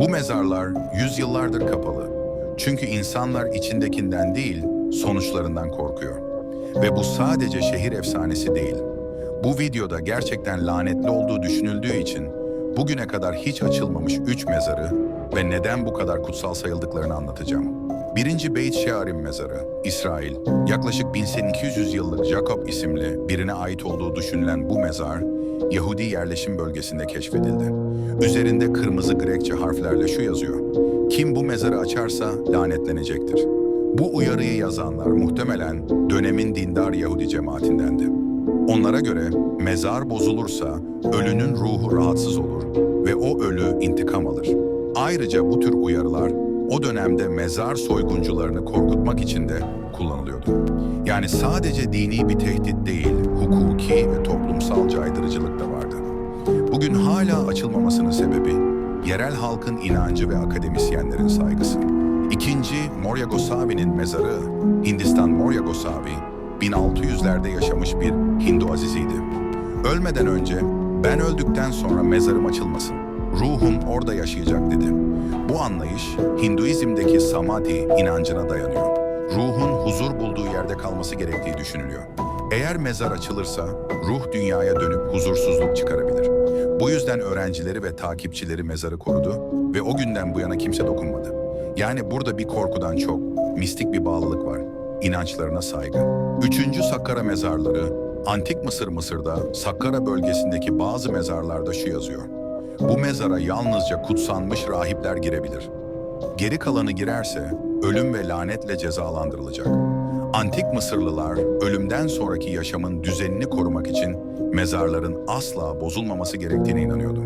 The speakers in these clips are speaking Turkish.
Bu mezarlar yüzyıllardır kapalı. Çünkü insanlar içindekinden değil, sonuçlarından korkuyor. Ve bu sadece şehir efsanesi değil. Bu videoda gerçekten lanetli olduğu düşünüldüğü için bugüne kadar hiç açılmamış üç mezarı ve neden bu kadar kutsal sayıldıklarını anlatacağım. Birinci Beit Shearim mezarı, İsrail. Yaklaşık 1200 yıllık Jacob isimli birine ait olduğu düşünülen bu mezar, Yahudi yerleşim bölgesinde keşfedildi. Üzerinde kırmızı Grekçe harflerle şu yazıyor. Kim bu mezarı açarsa lanetlenecektir. Bu uyarıyı yazanlar muhtemelen dönemin dindar Yahudi cemaatindendi. Onlara göre mezar bozulursa ölünün ruhu rahatsız olur ve o ölü intikam alır. Ayrıca bu tür uyarılar o dönemde mezar soyguncularını korkutmak için de kullanılıyordu. Yani sadece dini bir tehdit değil, hukuki ve toplumsal. Bugün hala açılmamasının sebebi yerel halkın inancı ve akademisyenlerin saygısı. İkinci Morya Gosavi'nin mezarı Hindistan Morya Gosavi 1600'lerde yaşamış bir Hindu aziziydi. Ölmeden önce ben öldükten sonra mezarım açılmasın. Ruhum orada yaşayacak dedi. Bu anlayış Hinduizm'deki samadhi inancına dayanıyor. Ruhun huzur bulduğu yerde kalması gerektiği düşünülüyor. Eğer mezar açılırsa ruh dünyaya dönüp huzursuzluk çıkarabilir. Bu yüzden öğrencileri ve takipçileri mezarı korudu ve o günden bu yana kimse dokunmadı. Yani burada bir korkudan çok mistik bir bağlılık var. İnançlarına saygı. Üçüncü Sakkara mezarları, Antik Mısır Mısır'da Sakkara bölgesindeki bazı mezarlarda şu yazıyor. Bu mezara yalnızca kutsanmış rahipler girebilir. Geri kalanı girerse ölüm ve lanetle cezalandırılacak. Antik Mısırlılar ölümden sonraki yaşamın düzenini korumak için mezarların asla bozulmaması gerektiğine inanıyordu.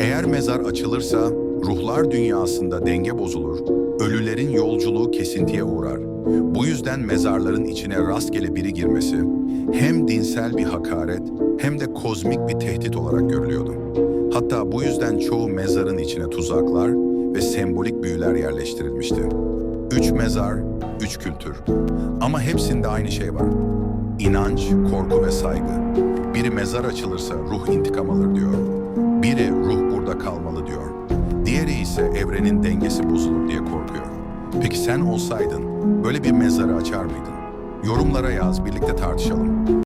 Eğer mezar açılırsa ruhlar dünyasında denge bozulur, ölülerin yolculuğu kesintiye uğrar. Bu yüzden mezarların içine rastgele biri girmesi hem dinsel bir hakaret hem de kozmik bir tehdit olarak görülüyordu. Hatta bu yüzden çoğu mezarın içine tuzaklar ve sembolik büyüler yerleştirilmişti. Üç mezar, üç kültür. Ama hepsinde aynı şey var. İnanç, korku ve saygı. Biri mezar açılırsa ruh intikam alır diyor. Biri ruh burada kalmalı diyor. Diğeri ise evrenin dengesi bozulur diye korkuyor. Peki sen olsaydın böyle bir mezarı açar mıydın? Yorumlara yaz, birlikte tartışalım.